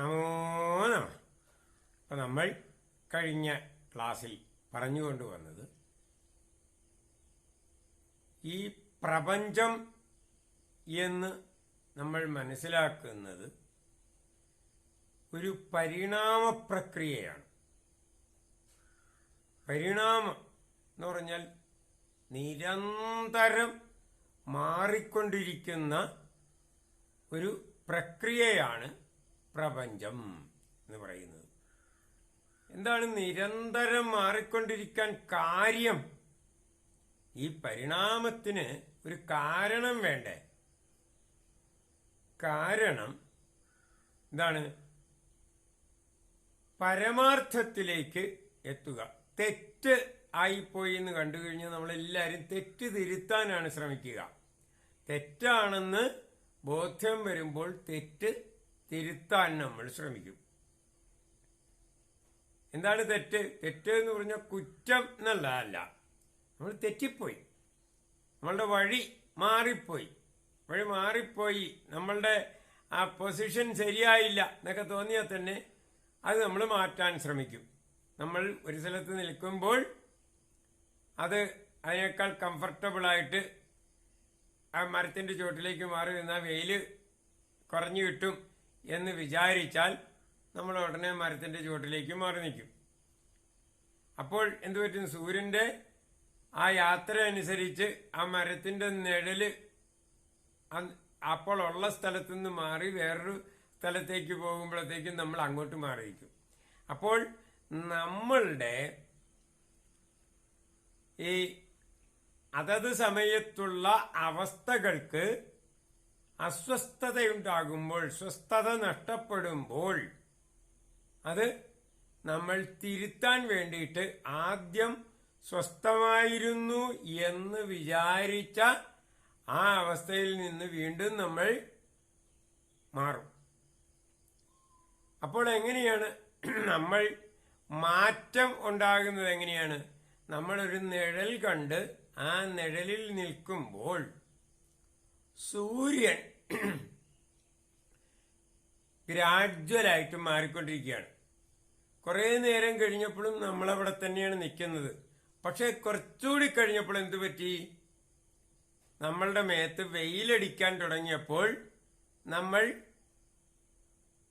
നമോ അപ്പം നമ്മൾ കഴിഞ്ഞ ക്ലാസ്സിൽ പറഞ്ഞുകൊണ്ട് വന്നത് ഈ പ്രപഞ്ചം എന്ന് നമ്മൾ മനസ്സിലാക്കുന്നത് ഒരു പരിണാമ പ്രക്രിയയാണ്. പരിണാമം എന്ന് പറഞ്ഞാൽ നിരന്തരം മാറിക്കൊണ്ടിരിക്കുന്ന ഒരു പ്രക്രിയയാണ് പ്രപഞ്ചം എന്ന് പറയുന്നത്. എന്താണ് നിരന്തരം മാറിക്കൊണ്ടിരിക്കാൻ കാര്യം? ഈ പരിണാമത്തിന് ഒരു കാരണം വേണ്ടേ? കാരണം എന്താണ്? പരമാർത്ഥത്തിലേക്ക് എത്തുക. തെറ്റ് ആയിപ്പോയി എന്ന് കണ്ടു കഴിഞ്ഞാൽ നമ്മളെല്ലാവരും തെറ്റ് തിരുത്താനാണ് ശ്രമിക്കുക. തെറ്റാണെന്ന് ബോധ്യം വരുമ്പോൾ തെറ്റ് തിരുത്താൻ നമ്മൾ ശ്രമിക്കും. എന്താണ് തെറ്റ്? തെറ്റ് എന്ന് പറഞ്ഞ കുറ്റം എന്നല്ല അല്ല നമ്മൾ തെറ്റിപ്പോയി. നമ്മളുടെ വഴി മാറിപ്പോയി. വഴി മാറിപ്പോയി. നമ്മളുടെ ആ പൊസിഷൻ ശരിയായില്ല എന്നൊക്കെ തോന്നിയാൽ തന്നെ അത് നമ്മൾ മാറ്റാൻ ശ്രമിക്കും. നമ്മൾ ഒരു സ്ഥലത്ത് നിൽക്കുമ്പോൾ അത് അതിനേക്കാൾ കംഫർട്ടബിളായിട്ട് ആ മരത്തിന്റെ ചുവട്ടിലേക്ക് മാറി നിന്നാൽ വെയിൽ കുറഞ്ഞു കിട്ടും. എന്ന് വിചാരിച്ചാൽ നമ്മൾ ഉടനെ മരത്തിന്റെ ചുവട്ടിലേക്ക് മാറി നിൽക്കും. അപ്പോൾ എന്തു പറ്റും? സൂര്യന്റെ ആ യാത്ര അനുസരിച്ച് ആ മരത്തിന്റെ നിഴൽ അപ്പോൾ ഉള്ള സ്ഥലത്തു നിന്ന് മാറി വേറൊരു സ്ഥലത്തേക്ക് പോകുമ്പോഴത്തേക്കും നമ്മൾ അങ്ങോട്ട് മാറിയിരിക്കും. അപ്പോൾ നമ്മളുടെ ഈ അതത് സമയത്തുള്ള അവസ്ഥകൾക്ക് അസ്വസ്ഥതയുണ്ടാകുമ്പോൾ സ്വസ്ഥത നഷ്ടപ്പെടുമ്പോൾ അത് നമ്മൾ തിരുത്താൻ വേണ്ടിയിട്ട് ആദ്യം സ്വസ്ഥമായിരുന്നു എന്ന് വിചാരിച്ച ആ അവസ്ഥയിൽ നിന്ന് വീണ്ടും നമ്മൾ മാറും. അപ്പോൾ എങ്ങനെയാണ് നമ്മൾ മാറ്റം ഉണ്ടാകുന്നത്? എങ്ങനെയാണ്? നമ്മളൊരു നിഴൽ കണ്ട് ആ നിഴലിൽ നിൽക്കുമ്പോൾ സൂര്യൻ ഗ്രാജ്വലായിട്ട് മാറിക്കൊണ്ടിരിക്കുകയാണ്. കുറേ നേരം കഴിഞ്ഞപ്പോഴും നമ്മളവിടെ തന്നെയാണ് നിൽക്കുന്നത്. പക്ഷേ കുറച്ചുകൂടി കഴിഞ്ഞപ്പോൾ എന്തു പറ്റി? നമ്മളുടെ മേത്ത് വെയിലടിക്കാൻ തുടങ്ങിയപ്പോൾ നമ്മൾ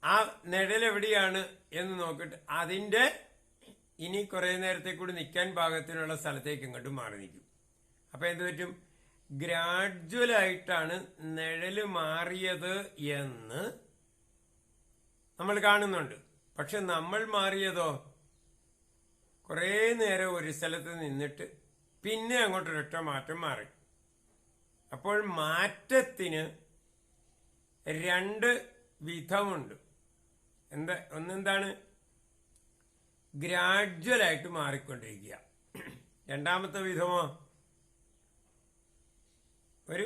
ആ നിഴലെവിടെയാണ് എന്ന് നോക്കിയിട്ട് അതിന്റെ ഇനി കുറേ നേരത്തെ കൂടി നിൽക്കാൻ പാകത്തിനുള്ള സ്ഥലത്തേക്ക് ഇങ്ങോട്ട് മാറി നിൽക്കും. അപ്പോൾ എന്ത് പറ്റും? ഗ്രാജ്വലായിട്ടാണ് നിഴൽ മാറിയത് എന്ന് നമ്മൾ കാണുന്നുണ്ട്. പക്ഷെ നമ്മൾ മാറിയതോ? കുറേ നേരം ഒരു സ്ഥലത്ത് നിന്നിട്ട് പിന്നെ അങ്ങോട്ടൊരൊറ്റ മാറ്റം മാറി. അപ്പോൾ മാറ്റത്തിന് രണ്ട് വിധമുണ്ട്. എന്താ ഒന്നെന്താണ്? ഗ്രാജ്വലായിട്ട് മാറിക്കൊണ്ടിരിക്കുക. രണ്ടാമത്തെ വിധമോ? ഒരു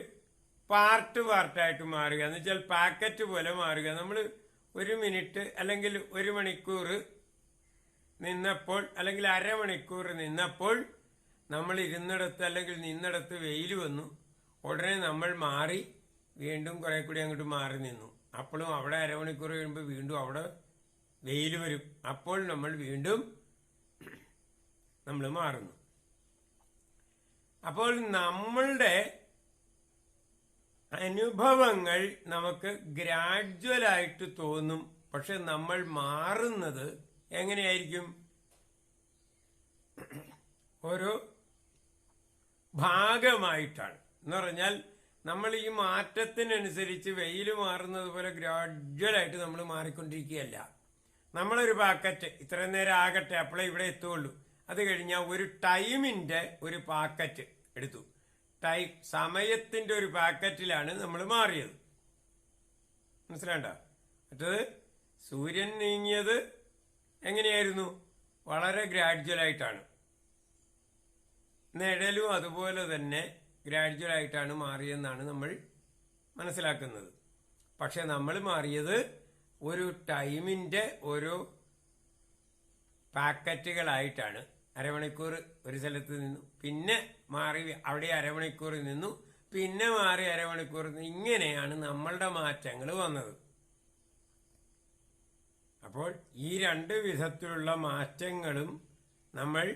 പാർട്ട് പാർട്ടായിട്ട് മാറുക. എന്ന് വെച്ചാൽ പാക്കറ്റ് പോലെ മാറുക. നമ്മൾ ഒരു മിനിറ്റ് അല്ലെങ്കിൽ ഒരു മണിക്കൂർ നിന്നപ്പോൾ അല്ലെങ്കിൽ അരമണിക്കൂർ നിന്നപ്പോൾ നമ്മൾ ഇരുന്നിടത്ത് അല്ലെങ്കിൽ നിന്നിടത്ത് വെയിൽ വന്നു. ഉടനെ നമ്മൾ മാറി വീണ്ടും കുറെ കൂടി അങ്ങോട്ട് മാറി നിന്നു. അപ്പോഴും അവിടെ അരമണിക്കൂർ കഴിയുമ്പോൾ വീണ്ടും അവിടെ വെയിൽ വരും. അപ്പോൾ നമ്മൾ വീണ്ടും നമ്മൾ മാറുന്നു. അപ്പോൾ നമ്മളുടെ അനുഭവങ്ങൾ നമുക്ക് ഗ്രാജ്വലായിട്ട് തോന്നും. പക്ഷെ നമ്മൾ മാറുന്നത് എങ്ങനെയായിരിക്കും? ഒരു ഭാഗമായിട്ടാണ്. എന്ന് പറഞ്ഞാൽ നമ്മൾ ഈ മാറ്റത്തിനനുസരിച്ച് വെയിൽ മാറുന്നത് പോലെ ഗ്രാജ്വലായിട്ട് നമ്മൾ മാറിക്കൊണ്ടിരിക്കുകയല്ല. നമ്മളൊരു പാക്കറ്റ് ഇത്രയും നേരം ആകട്ടെ അപ്പോൾ ഇവിടെ എത്തുകയുള്ളൂ. അത് കഴിഞ്ഞാൽ ഒരു ടൈമിന്റെ ഒരു പാക്കറ്റ് എടുത്തു. ടൈം സമയത്തിന്റെ ഒരു പാക്കറ്റിലാണ് നമ്മൾ മാറിയത്. മനസ്സിലാണ്ട മറ്റത് സൂര്യൻ നീങ്ങിയത് എങ്ങനെയായിരുന്നു? വളരെ ഗ്രാജ്വലായിട്ടാണ് നിഴലും അതുപോലെ തന്നെ ഗ്രാജ്വലായിട്ടാണ് മാറിയെന്നാണ് നമ്മൾ മനസ്സിലാക്കുന്നത്. പക്ഷെ നമ്മൾ മാറിയത് ഒരു ടൈമിന്റെ ഓരോ പാക്കറ്റുകളായിട്ടാണ്. അരമണിക്കൂർ ഒരു സ്ഥലത്ത് നിന്നു. പിന്നെ മാറി അവിടെ അരമണിക്കൂർ നിന്നു. പിന്നെ മാറി അരമണിക്കൂർ ഇങ്ങനെയാണ് നമ്മളുടെ മാറ്റങ്ങൾ വന്നത്. അപ്പോൾ ഈ രണ്ട് വിധത്തിലുള്ള മാറ്റങ്ങളും നമ്മൾ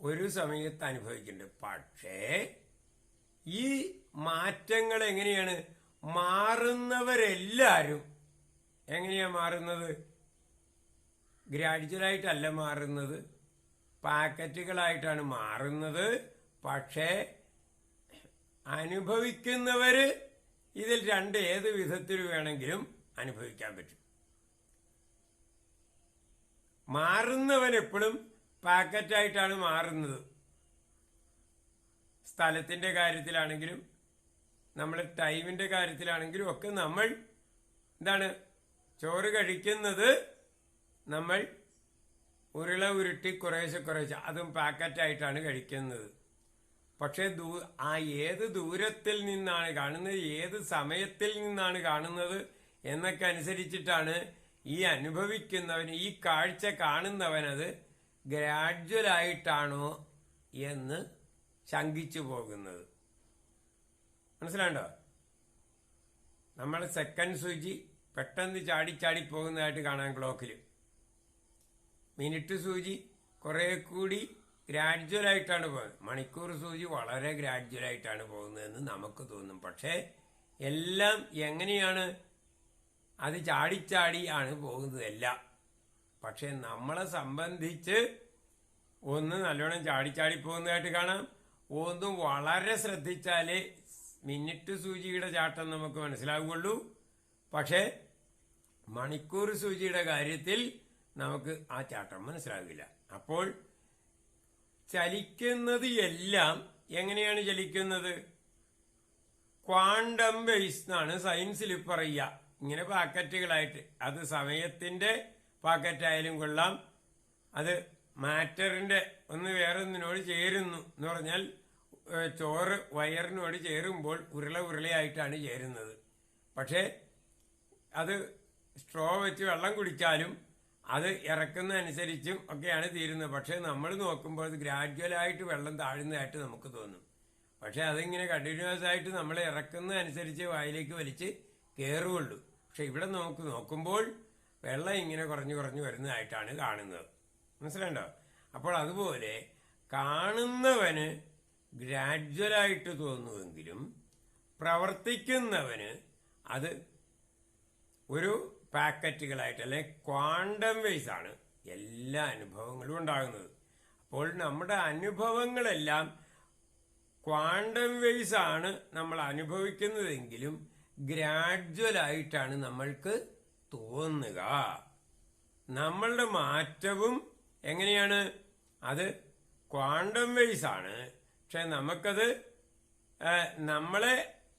ഒരു സമയത്ത് അനുഭവിക്കുന്നുണ്ട്. പക്ഷേ ഈ മാറ്റങ്ങൾ എങ്ങനെയാണ്? മാറുന്നവരെല്ലാവരും എങ്ങനെയാ മാറുന്നത്? ഗ്രാജുവലായിട്ടല്ല മാറുന്നത്. പാക്കറ്റുകളായിട്ടാണ് മാറുന്നത്. പക്ഷേ അനുഭവിക്കുന്നവര് ഇതിൽ രണ്ട് ഏത് വിധത്തിൽ വേണമെങ്കിലും അനുഭവിക്കാൻ പറ്റും. മാറുന്നവൻ എപ്പോഴും പാക്കറ്റായിട്ടാണ് മാറുന്നത്. സ്ഥലത്തിന്റെ കാര്യത്തിലാണെങ്കിലും നമ്മൾ ടൈമിന്റെ കാര്യത്തിലാണെങ്കിലും ഒക്കെ നമ്മൾ എന്താണ് ചോറ് കഴിക്കുന്നത് നമ്മൾ ഉരുള ഉരുട്ടി കുറേശ്ശെ കുറേശ്ശെ. അതും പാക്കറ്റായിട്ടാണ് കഴിക്കുന്നത്. പക്ഷേ ദൂ ആ ഏത് ദൂരത്തിൽ നിന്നാണ് കാണുന്നത് ഏത് സമയത്തിൽ നിന്നാണ് കാണുന്നത് എന്നൊക്കെ അനുസരിച്ചിട്ടാണ് ഈ അനുഭവിക്കുന്നവൻ ഈ കാഴ്ച കാണുന്നവനത് ഗ്രാജ്വലായിട്ടാണോ എന്ന് ശങ്കിച്ചു പോകുന്നത്. മനസ്സിലാണ്ടോ നമ്മൾ സെക്കൻഡ് സൂചി പെട്ടെന്ന് ചാടി ചാടി പോകുന്നതായിട്ട് കാണാൻ ക്ലോക്കിൽ മിനിറ്റ് സൂചി കുറെ കൂടി ഗ്രാജ്വലായിട്ടാണ് പോകുന്നത് മണിക്കൂർ സൂചി വളരെ ഗ്രാജ്വലായിട്ടാണ് പോകുന്നതെന്ന് നമുക്ക് തോന്നും. പക്ഷേ എല്ലാം എങ്ങനെയാണ്? അത് ചാടിച്ചാടി ആണ് പോകുന്നത് എല്ലാം. പക്ഷെ നമ്മളെ സംബന്ധിച്ച് ഒന്ന് നല്ലോണം ചാടിച്ചാടി പോകുന്നതായിട്ട് കാണാം. ഒന്ന് വളരെ ശ്രദ്ധിച്ചാലേ മിനിറ്റ് സൂചിയുടെ ചാട്ടം നമുക്ക് മനസ്സിലാവുകയുള്ളൂ. പക്ഷേ മണിക്കൂർ സൂചിയുടെ കാര്യത്തിൽ നമുക്ക് ആ ചാട്ടം മനസ്സിലാകില്ല. അപ്പോൾ ചലിക്കുന്നത് എല്ലാം എങ്ങനെയാണ് ചലിക്കുന്നത്? ക്വാണ്ടം ബേസ് എന്നാണ് സയൻസിൽ പറയുക. ഇങ്ങനെ പാക്കറ്റുകളായിട്ട്. അത് സമയത്തിന്റെ പാക്കറ്റായാലും കൊള്ളാം. അത് മാറ്ററിന്റെ ഒന്ന് വേറൊന്നിനോട് ചേരുന്നു എന്ന് പറഞ്ഞാൽ ചോറ് വയറിനോട് ചേരുമ്പോൾ ഉരുള ഉരുളയായിട്ടാണ് ചേരുന്നത്. പക്ഷേ അത് സ്ട്രോ വെച്ച് വെള്ളം കുടിച്ചാലും അത് ഇറക്കുന്നതനുസരിച്ചും ഒക്കെയാണ് തീരുന്നത്. പക്ഷേ നമ്മൾ നോക്കുമ്പോൾ അത് ഗ്രാജ്വലായിട്ട് വെള്ളം താഴുന്നതായിട്ട് നമുക്ക് തോന്നും. പക്ഷേ അതിങ്ങനെ കണ്ടിന്യൂസ് ആയിട്ട് നമ്മൾ ഇറക്കുന്നതനുസരിച്ച് വായിലേക്ക് വലിച്ച് കയറുകയുള്ളൂ പക്ഷെ ഇവിടെ നമുക്ക് നോക്കുമ്പോൾ വെള്ളം ഇങ്ങനെ കുറഞ്ഞു കുറഞ്ഞു വരുന്നതായിട്ടാണ് കാണുന്നത്. മനസ്സിലുണ്ടോ അപ്പോൾ അതുപോലെ കാണുന്നവന് ഗ്രാജ്വലായിട്ട് തോന്നുമെങ്കിലും പ്രവർത്തിക്കുന്നവന് അത് ഒരു പാക്കറ്റുകളായിട്ട് അല്ലെങ്കിൽ ക്വാണ്ടം വേസ് ആണ് എല്ലാ അനുഭവങ്ങളും ഉണ്ടാകുന്നത്. അപ്പോൾ നമ്മുടെ അനുഭവങ്ങളെല്ലാം ക്വാണ്ടം വേസ് ആണ് നമ്മൾ അനുഭവിക്കുന്നതെങ്കിലും ഗ്രാജ്വൽ ആയിട്ടാണ് നമ്മൾക്ക് തോന്നുക. നമ്മളുടെ മാറ്റവും എങ്ങനെയാണ്? അത് ക്വാണ്ടം വേസ് ആണ്. പക്ഷെ നമുക്കത് നമ്മളെ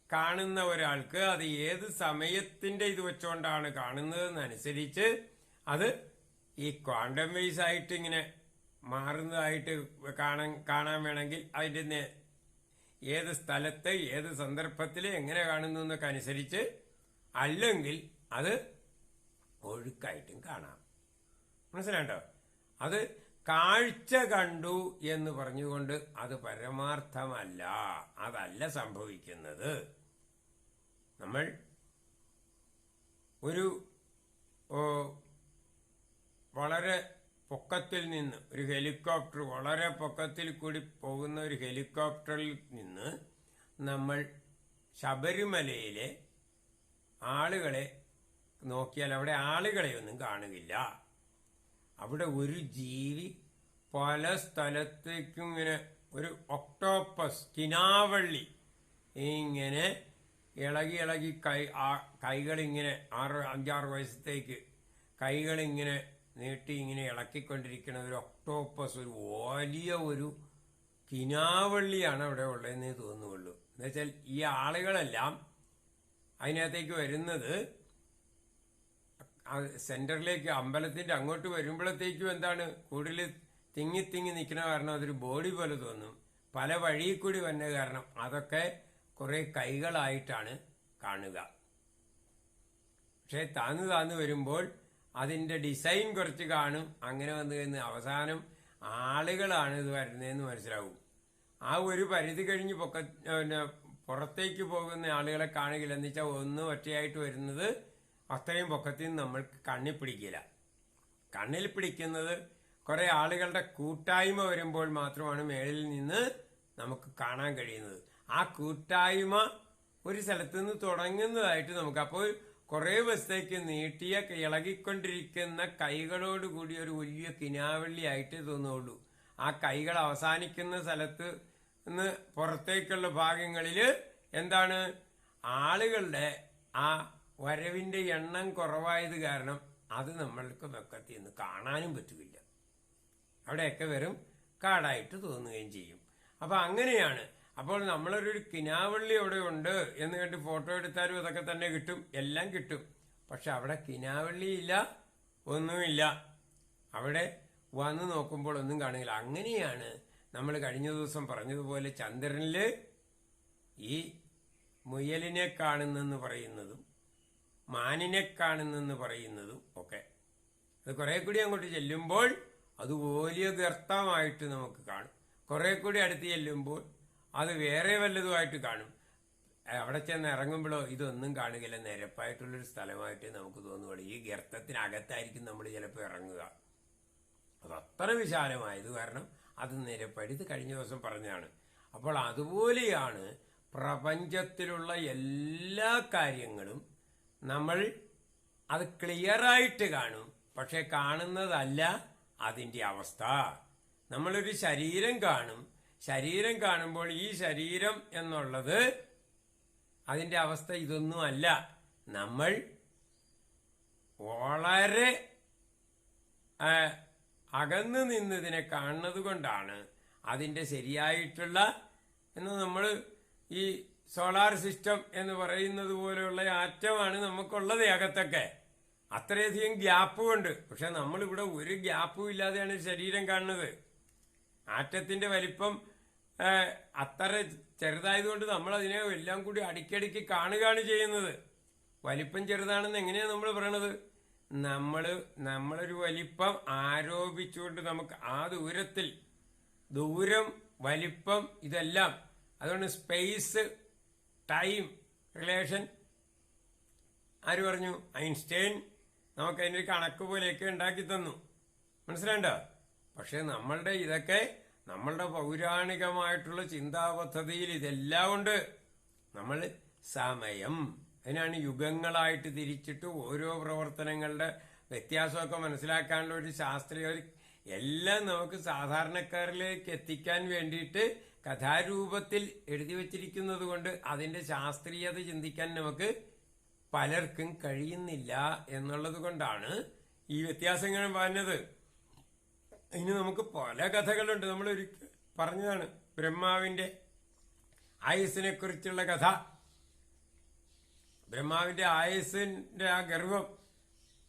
കാണുന്ന ഒരാൾക്ക് അത് ഏത് സമയത്തിന്റെ ഇത് വെച്ചുകൊണ്ടാണ് കാണുന്നതെന്നനുസരിച്ച് അത് ഈ ക്വാണ്ടം വൈസ് ആയിട്ട് ഇങ്ങനെ മാറുന്നതായിട്ട് കാണാൻ കാണാൻ വേണമെങ്കിൽ അതിന്റെ ഏത് സ്ഥലത്ത് ഏത് സന്ദർഭത്തിൽ എങ്ങനെ കാണുന്നു എന്നൊക്കെ അനുസരിച്ച് അല്ലെങ്കിൽ അത് ഒഴുക്കായിട്ടും കാണാം. മനസ്സിലാണ്ടോ അത് കാഴ്ച കണ്ടു എന്ന് പറഞ്ഞുകൊണ്ട് അത് പരമാർത്ഥമല്ല. അതല്ല സംഭവിക്കുന്നത്. നമ്മൾ ഒരു വളരെ പൊക്കത്തിൽ നിന്ന് ഒരു ഹെലികോപ്റ്റർ വളരെ പൊക്കത്തിൽ കൂടി പോകുന്ന ഒരു ഹെലികോപ്റ്ററിൽ നിന്ന് നമ്മൾ ശബരിമലയിലെ ആളുകളെ നോക്കിയാൽ അവിടെ ആളുകളെ ഒന്നും കാണുകയില്ല അവിടെ ഒരു ജീവി പല സ്ഥലത്തേക്കും ഇങ്ങനെ ഒരു ഒക്ടോപ്പസ് കിനാവള്ളി ഇങ്ങനെ ഇളകി ഇളകി കൈ ആ കൈകളിങ്ങനെ ആറ് അഞ്ചാറ് വയസ്സത്തേക്ക് കൈകളിങ്ങനെ നീട്ടി ഇങ്ങനെ ഇളക്കിക്കൊണ്ടിരിക്കുന്ന ഒരു ഒക്ടോപ്പസ് ഒരു വലിയ ഒരു കിനാവള്ളിയാണ് അവിടെ ഉള്ളതെന്നേ തോന്നുള്ളൂ എന്നുവെച്ചാൽ ഈ ആളുകളെല്ലാം അതിനകത്തേക്ക് വരുന്നത് സെന്ററിലേക്ക് അമ്പലത്തിന്റെ അങ്ങോട്ട് വരുമ്പോഴത്തേക്കും എന്താണ്? കൂടുതൽ തിങ്ങി തിങ്ങി നിൽക്കുന്ന കാരണം അതൊരു ബോഡി പോലെ തോന്നും. പല വഴിയിൽ കൂടി വന്ന കാരണം അതൊക്കെ കുറെ കൈകളായിട്ടാണ് കാണുക. പക്ഷെ താന്ന് താന്ന് വരുമ്പോൾ അതിന്റെ ഡിസൈൻ കുറച്ച് കാണും. അങ്ങനെ വന്ന് കഴിഞ്ഞ് അവസാനം ആളുകളാണ് ഇത് വരുന്നതെന്ന് മനസ്സിലാവും. ആ ഒരു പരിധി കഴിഞ്ഞ് പൊക്ക പിന്നെ പുറത്തേക്ക് പോകുന്ന ആളുകളെ കാണുകയില്ല. എന്ന് വെച്ചാൽ ഒന്ന് ഒറ്റയായിട്ട് വരുന്നത് അത്രയും പൊക്കത്തിൽ നമ്മൾ നമ്മൾക്ക് കണ്ണിൽ പിടിക്കില്ല. കണ്ണിൽ പിടിക്കുന്നത് കുറേ ആളുകളുടെ കൂട്ടായ്മ വരുമ്പോൾ മാത്രമാണ് മേളിൽ നിന്ന് നമുക്ക് കാണാൻ കഴിയുന്നത്. ആ കൂട്ടായ്മ ഒരു സ്ഥലത്ത് നിന്ന് തുടങ്ങുന്നതായിട്ട് നമുക്ക് അപ്പോൾ കുറേ ബസ്സേക്ക് നീട്ടിയ ഇളകിക്കൊണ്ടിരിക്കുന്ന കൈകളോട് കൂടി ഒരു വലിയ കിനാവള്ളി ആയിട്ട് തോന്നുള്ളൂ ആ കൈകൾ അവസാനിക്കുന്ന സ്ഥലത്ത് നിന്ന് പുറത്തേക്കുള്ള ഭാഗങ്ങളിൽ എന്താണ്? ആളുകളുടെ ആ വരവിന്റെ എണ്ണം കുറവായത് കാരണം അത് നമ്മൾക്ക് വെക്കത്തിൽ നിന്ന് കാണാനും പറ്റുകയില്ല അവിടെയൊക്കെ വെറും കാടായിട്ട് തോന്നുകയും ചെയ്യും. അപ്പൊ അങ്ങനെയാണ്. അപ്പോൾ നമ്മളൊരു കിനാവള്ളി അവിടെ ഉണ്ട് എന്ന് കണ്ട് ഫോട്ടോ എടുത്താലും അതൊക്കെ തന്നെ കിട്ടും. എല്ലാം കിട്ടും. പക്ഷെ അവിടെ കിനാവള്ളി ഇല്ല ഒന്നുമില്ല. അവിടെ വന്ന് നോക്കുമ്പോൾ ഒന്നും കാണില്ല. അങ്ങനെയാണ് നമ്മൾ കഴിഞ്ഞ ദിവസം പറഞ്ഞതുപോലെ ചന്ദ്രനിൽ ഈ മുയലിനെ കാണുന്നെന്ന് പറയുന്നതും മാനിനെ കാണുന്നെന്ന് പറയുന്നതും ഒക്കെ. അത് കുറെ കൂടി അങ്ങോട്ട് ചെല്ലുമ്പോൾ അത് വലിയ ഗർത്തമായിട്ട് നമുക്ക് കാണും. കുറെ കൂടി അടുത്ത് ചെല്ലുമ്പോൾ അത് വേറെ വല്ലതുമായിട്ട് കാണും. അവിടെ ചെന്ന് ഇറങ്ങുമ്പോഴോ ഇതൊന്നും കാണുകയില്ല നിരപ്പായിട്ടുള്ളൊരു സ്ഥലമായിട്ട് നമുക്ക് തോന്നുകയുള്ളൂ. ഈ ഗർത്തത്തിനകത്തായിരിക്കും നമ്മൾ ചിലപ്പോൾ ഇറങ്ങുക. അത് അത്ര വിശാലമായത് കാരണം അത് നിരപ്പായിട്ട് ഇത് കഴിഞ്ഞ ദിവസം പറഞ്ഞതാണ്. അപ്പോൾ അതുപോലെയാണ് പ്രപഞ്ചത്തിലുള്ള എല്ലാ കാര്യങ്ങളും നമ്മൾ അത് ക്ലിയറായിട്ട് കാണും. പക്ഷെ കാണുന്നതല്ല അതിന്റെ അവസ്ഥ. നമ്മളൊരു ശരീരം കാണും. ശരീരം കാണുമ്പോൾ ഈ ശരീരം എന്നുള്ളത് അതിന്റെ അവസ്ഥ ഇതൊന്നുമല്ല നമ്മൾ വളരെ അകന്നു നിന്നതിനെ കാണുന്നത് കൊണ്ടാണ് അതിന്റെ ശരിയായിട്ടുള്ള എന്ന് നമ്മൾ ഈ സോളാർ സിസ്റ്റം എന്ന് പറയുന്നത് പോലെയുള്ള ആറ്റമാണ് നമുക്കുള്ളത് അകത്തൊക്കെ. അത്രയധികം ഗ്യാപ്പും ഉണ്ട്. പക്ഷെ നമ്മളിവിടെ ഒരു ഗ്യാപ്പും ഇല്ലാതെയാണ് ശരീരം കാണുന്നത്. ആറ്റത്തിന്റെ വലിപ്പം അത്ര ചെറുതായതുകൊണ്ട് നമ്മൾ അതിനെ എല്ലാം കൂടി അടിക്കടിക്ക് കാണുകയാണ് ചെയ്യുന്നത്. വലിപ്പം ചെറുതാണെന്ന് എങ്ങനെയാണ് നമ്മൾ പറയണത്? നമ്മൾ നമ്മളൊരു വലിപ്പം ആരോപിച്ചുകൊണ്ട് നമുക്ക് ആ ദൂരത്തിൽ ദൂരം വലിപ്പം ഇതെല്ലാം. അതുകൊണ്ട് സ്പേസ് ടൈം റിലേഷൻ. ആര് പറഞ്ഞു? ഐൻസ്റ്റൈൻ നമുക്ക് അതിന്റെ കണക്ക് പോലെയൊക്കെ ഉണ്ടാക്കി തന്നു. മനസ്സിലാണ്ടോ പക്ഷേ നമ്മളുടെ ഇതൊക്കെ നമ്മളുടെ പൗരാണികമായിട്ടുള്ള ചിന്താ പദ്ധതിയിൽ ഇതെല്ലാം ഉണ്ട്. നമ്മൾ സമയം അതിനാണ് യുഗങ്ങളായിട്ട് തിരിച്ചിട്ട് ഓരോ പ്രവർത്തനങ്ങളുടെ വ്യത്യാസമൊക്കെ മനസ്സിലാക്കാനുള്ള ഒരു ശാസ്ത്രീയ എല്ലാം നമുക്ക് സാധാരണക്കാരിലേക്ക് എത്തിക്കാൻ വേണ്ടിയിട്ട് കഥാരൂപത്തിൽ എഴുതി വച്ചിരിക്കുന്നത് കൊണ്ട് അതിന്റെ ശാസ്ത്രീയത ചിന്തിക്കാൻ നമുക്ക് പലർക്കും കഴിയുന്നില്ല എന്നുള്ളത് കൊണ്ടാണ് ഈ വ്യത്യാസങ്ങൾ പറഞ്ഞത്. ഇനി നമുക്ക് പല കഥകളുണ്ട്. നമ്മൾ ഒരു പറഞ്ഞതാണ് ബ്രഹ്മാവിന്റെ ആയുസിനെ കുറിച്ചുള്ള കഥ. ബ്രഹ്മാവിന്റെ ആയുസിന്റെ ആ ഗർഭം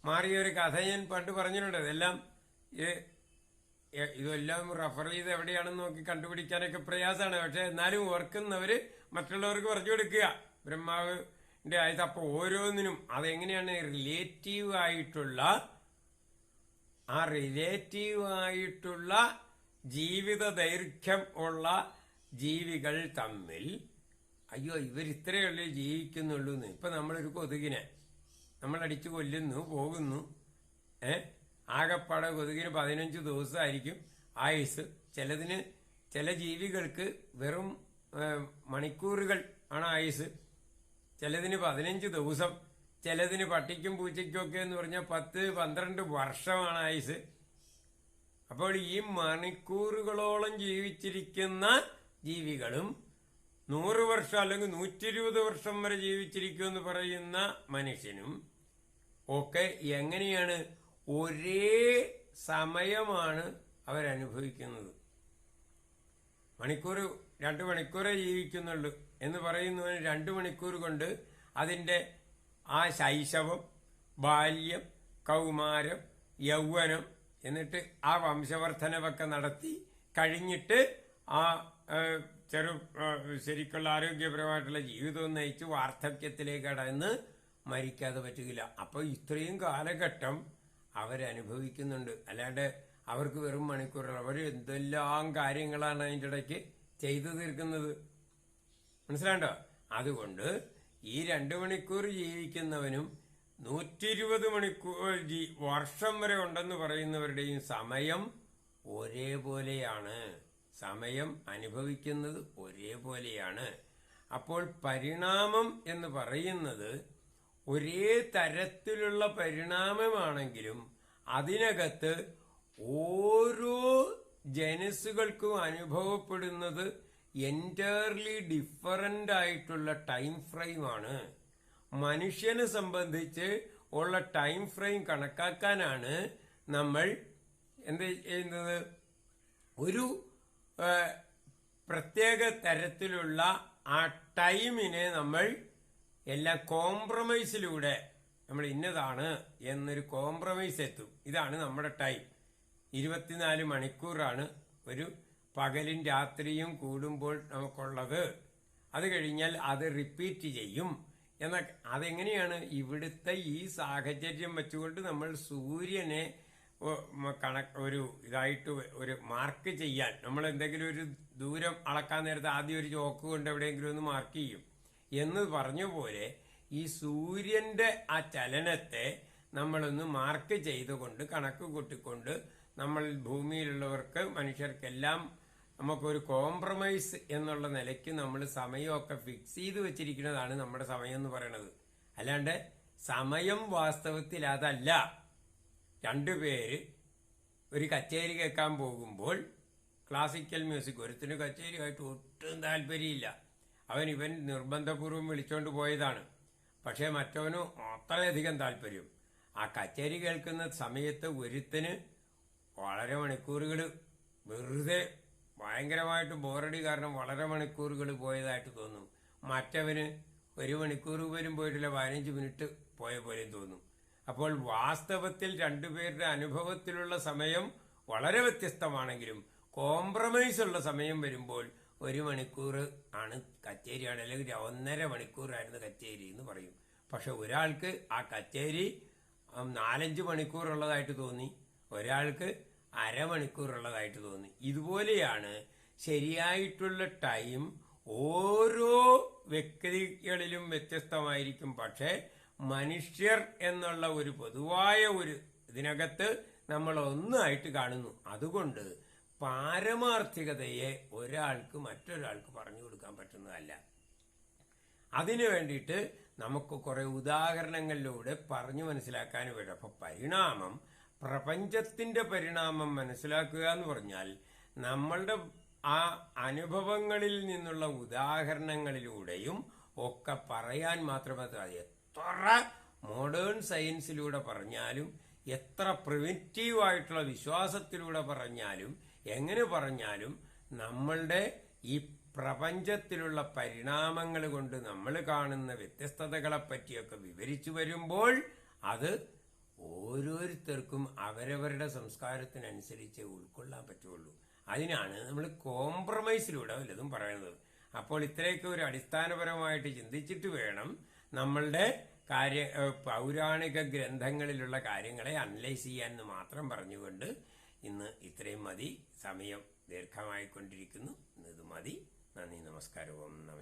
മാറിയ ഒരു കഥ ഞാൻ പണ്ട് പറഞ്ഞിട്ടുണ്ട്. അതെല്ലാം ഇതെല്ലാം റഫർ ചെയ്ത് എവിടെയാണെന്ന് നോക്കി കണ്ടുപിടിക്കാനൊക്കെ പ്രയാസമാണ്. പക്ഷെ എന്നാലും ഓർക്കുന്നവര് മറ്റുള്ളവർക്ക് പറഞ്ഞു കൊടുക്കുക. ബ്രഹ്മാവിന്റെ ആയത് അപ്പൊ ഓരോന്നിനും അതെങ്ങനെയാണ് റിലേറ്റീവ് ആയിട്ടുള്ള ആ റിലേറ്റീവ് ആയിട്ടുള്ള ജീവിത ദൈർഘ്യം ഉള്ള ജീവികൾ തമ്മിൽ അയ്യോ ഇവർ ഇത്രയല്ലേ ജീവിക്കുന്നുള്ളൂ ഇപ്പൊ നമ്മളൊരു കൊതുകിനെ നമ്മൾ അടിച്ചു കൊല്ലുന്നു പോകുന്നു ഏ? ആകപ്പാടെ കൊതുകിന് പതിനഞ്ച് ദിവസമായിരിക്കും ആയുസ്. ചിലതിന് ചില ജീവികൾക്ക് വെറും മണിക്കൂറുകൾ ആണ് ആയുസ്. ചിലതിന് പതിനഞ്ച് ദിവസം. ചിലതിന് പട്ടിക്കും പൂച്ചയ്ക്കും ഒക്കെ എന്ന് പറഞ്ഞാൽ പത്ത് പന്ത്രണ്ട് വർഷമാണ് ആയുസ്. അപ്പോൾ ഈ മണിക്കൂറുകളോളം ജീവിച്ചിരിക്കുന്ന ജീവികളും നൂറ് വർഷം അല്ലെങ്കിൽ നൂറ്റി ഇരുപത് വർഷം വരെ ജീവിച്ചിരിക്കുമെന്ന് പറയുന്ന മനുഷ്യനും ഒക്കെ എങ്ങനെയാണ് ഒരേ സമയമാണ് അവരനുഭവിക്കുന്നത്. മണിക്കൂർ രണ്ട് മണിക്കൂറേ ജീവിക്കുന്നുള്ളൂ എന്ന് പറയുന്നവന് രണ്ട് മണിക്കൂർ കൊണ്ട് അതിന്റെ ആ ശൈശവം ബാല്യം കൗമാരം യൗവനം എന്നിട്ട് ആ വംശവർദ്ധനവൊക്കെ നടത്തി കഴിഞ്ഞിട്ട് ആ ചെറു ശരിക്കുള്ള ആരോഗ്യപരമായിട്ടുള്ള ജീവിതവും നയിച്ച് വാർദ്ധക്യത്തിലേക്ക് കടന്ന് മരിക്കാതെ പറ്റുകയില്ല. അപ്പോൾ ഇത്രയും കാലഘട്ടം അവരനുഭവിക്കുന്നുണ്ട്. അല്ലാണ്ട് അവർക്ക് വെറും മണിക്കൂറുകൾ. അവർ എന്തെല്ലാം കാര്യങ്ങളാണ് അതിന്റെ ഇടയ്ക്ക് ചെയ്തു തീർക്കുന്നത്? മനസ്സിലാണ്ടോ അതുകൊണ്ട് ഈ രണ്ട് മണിക്കൂർ ജീവിക്കുന്നവനും നൂറ്റി ഇരുപത് മണിക്കൂർ വർഷം വരെ ഉണ്ടെന്ന് പറയുന്നവരുടെയും സമയം ഒരേപോലെയാണ്. സമയം അനുഭവിക്കുന്നത് ഒരേപോലെയാണ്. അപ്പോൾ പരിണാമം എന്ന് പറയുന്നത് ഒരേ തരത്തിലുള്ള പരിണാമമാണെങ്കിലും അതിനകത്ത് ഓരോ ജനസുകൾക്കും അനുഭവപ്പെടുന്നത് എന്റയർലി ഡിഫറന്റ് ആയിട്ടുള്ള ടൈം ഫ്രെയിമാണ് മനുഷ്യനെ സംബന്ധിച്ച് ഉള്ള ടൈം ഫ്രെയിം കണക്കാക്കാനാണ് നമ്മൾ എന്ത് ചെയ്യുന്നത്? ഒരു പ്രത്യേക തരത്തിലുള്ള ആ ടൈമിനെ നമ്മൾ എല്ലാം കോംപ്രമൈസിലൂടെ നമ്മൾ ഇന്നതാണ് എന്നൊരു കോംപ്രമൈസ് എത്തും. ഇതാണ് നമ്മുടെ ടൈം. ഇരുപത്തിനാല് മണിക്കൂറാണ് ഒരു പകലും രാത്രിയും കൂടുമ്പോൾ നമുക്കുള്ളത്. അത് കഴിഞ്ഞാൽ അത് റിപ്പീറ്റ് ചെയ്യും. എന്ന അതെങ്ങനെയാണ് ഇവിടുത്തെ ഈ സാഹചര്യം വെച്ചുകൊണ്ട് നമ്മൾ സൂര്യനെ കണക്ക് ഒരു ഇതായിട്ട് ഒരു മാർക്ക് ചെയ്യാൻ. നമ്മൾ എന്തെങ്കിലും ഒരു ദൂരം അളക്കാൻ നേരത്തെ ആദ്യം ഒരു ചോക്ക് കൊണ്ട് എവിടെയെങ്കിലും ഒന്ന് മാർക്ക് ചെയ്യും. എന്ന് പറഞ്ഞ പോലെ ഈ സൂര്യന്റെ ആ ചലനത്തെ നമ്മളൊന്ന് മാർക്ക് ചെയ്തുകൊണ്ട് കണക്ക് കൂട്ടിക്കൊണ്ട് നമ്മൾ ഭൂമിയിലുള്ളവർക്ക് മനുഷ്യർക്കെല്ലാം നമുക്കൊരു കോംപ്രമൈസ് എന്നുള്ള നിലയ്ക്ക് നമ്മൾ സമയമൊക്കെ ഫിക്സ് ചെയ്ത് വെച്ചിരിക്കുന്നതാണ് നമ്മുടെ സമയം എന്ന് പറയുന്നത്. അല്ലാണ്ട് സമയം വാസ്തവത്തിൽ അതല്ല. രണ്ടുപേര് ഒരു കച്ചേരി കേൾക്കാൻ പോകുമ്പോൾ ക്ലാസിക്കൽ മ്യൂസിക് ഒരുത്തിന് കച്ചേരിയായിട്ട് ഒട്ടും താല്പര്യമില്ല. അവൻ ഇവൻ നിർബന്ധപൂർവം വിളിച്ചോണ്ട് പോയതാണ്. പക്ഷേ മറ്റവന് അത്രയധികം താല്പര്യം. ആ കച്ചേരി കേൾക്കുന്ന സമയത്ത് ഒരുത്തിന് വളരെ മണിക്കൂറുകൾ വെറുതെ ഭയങ്കരമായിട്ട് ബോറടി കാരണം വളരെ മണിക്കൂറുകൾ പോയതായിട്ട് തോന്നും. മറ്റവന് ഒരു മണിക്കൂർ പോലും പോയിട്ടില്ല പതിനഞ്ച് മിനിറ്റ് പോയ പോലെയും തോന്നും. അപ്പോൾ വാസ്തവത്തിൽ രണ്ടുപേരുടെ അനുഭവത്തിലുള്ള സമയം വളരെ വ്യത്യസ്തമാണെങ്കിലും കോംപ്രമൈസ് ഉള്ള സമയം വരുമ്പോൾ ഒരു മണിക്കൂർ ആണ് കച്ചേരി അല്ലെങ്കിൽ ഒന്നര മണിക്കൂറായിരുന്നു കച്ചേരി എന്ന് പറയും. പക്ഷെ ഒരാൾക്ക് ആ കച്ചേരി നാലഞ്ച് മണിക്കൂറുള്ളതായിട്ട് തോന്നി. ഒരാൾക്ക് അരമണിക്കൂറുള്ളതായിട്ട് തോന്നി. ഇതുപോലെയാണ് ശരിയായിട്ടുള്ള ടൈം ഓരോ വ്യക്തികളിലും വ്യത്യസ്തമായിരിക്കും. പക്ഷേ മനുഷ്യർ എന്നുള്ള ഒരു പൊതുവായ ഒരു ഇതിനകത്ത് നമ്മൾ ഒന്നായിട്ട് കാണുന്നു. അതുകൊണ്ട് പാരമാർത്ഥികതയെ ഒരാൾക്ക് മറ്റൊരാൾക്ക് പറഞ്ഞു കൊടുക്കാൻ പറ്റുന്നതല്ല. അതിനു വേണ്ടിയിട്ട് നമുക്ക് കുറെ ഉദാഹരണങ്ങളിലൂടെ പറഞ്ഞു മനസ്സിലാക്കാൻ വരും. അപ്പൊ പരിണാമം പ്രപഞ്ചത്തിന്റെ പരിണാമം മനസ്സിലാക്കുക എന്ന് പറഞ്ഞാൽ നമ്മളുടെ ആ അനുഭവങ്ങളിൽ നിന്നുള്ള ഉദാഹരണങ്ങളിലൂടെയും ഒക്കെ പറയാൻ മാത്രമേ എത്ര മോഡേൺ സയൻസിലൂടെ പറഞ്ഞാലും എത്ര പ്രിമിറ്റീവ് ആയിട്ടുള്ള വിശ്വാസത്തിലൂടെ പറഞ്ഞാലും എങ്ങനെ പറഞ്ഞാലും നമ്മളുടെ ഈ പ്രപഞ്ചത്തിലുള്ള പരിണാമങ്ങൾ കൊണ്ട് നമ്മൾ കാണുന്ന വ്യത്യസ്തതകളെ പറ്റിയൊക്കെ വിവരിച്ചു വരുമ്പോൾ അത് ഓരോരുത്തർക്കും അവരവരുടെ സംസ്കാരത്തിനനുസരിച്ച് ഉൾക്കൊള്ളാൻ പറ്റുള്ളൂ. അതിനാണ് നമ്മൾ കോംപ്രമൈസിലൂടെ വല്ലതും പറയുന്നത്. അപ്പോൾ ഇത്രയൊക്കെ ഒരു അടിസ്ഥാനപരമായിട്ട് ചിന്തിച്ചിട്ട് വേണം നമ്മളുടെ കാര്യ പൗരാണിക ഗ്രന്ഥങ്ങളിലുള്ള കാര്യങ്ങളെ അനലൈസ് ചെയ്യാൻ മാത്രം പറഞ്ഞുകൊണ്ട് ഇന്ന് ഇത്രയും മതി. സമയം ദീർഘമായിക്കൊണ്ടിരിക്കുന്നു. ഇന്ന് ഇത് മതി. നന്ദി നമസ്കാരം. ഓം നമ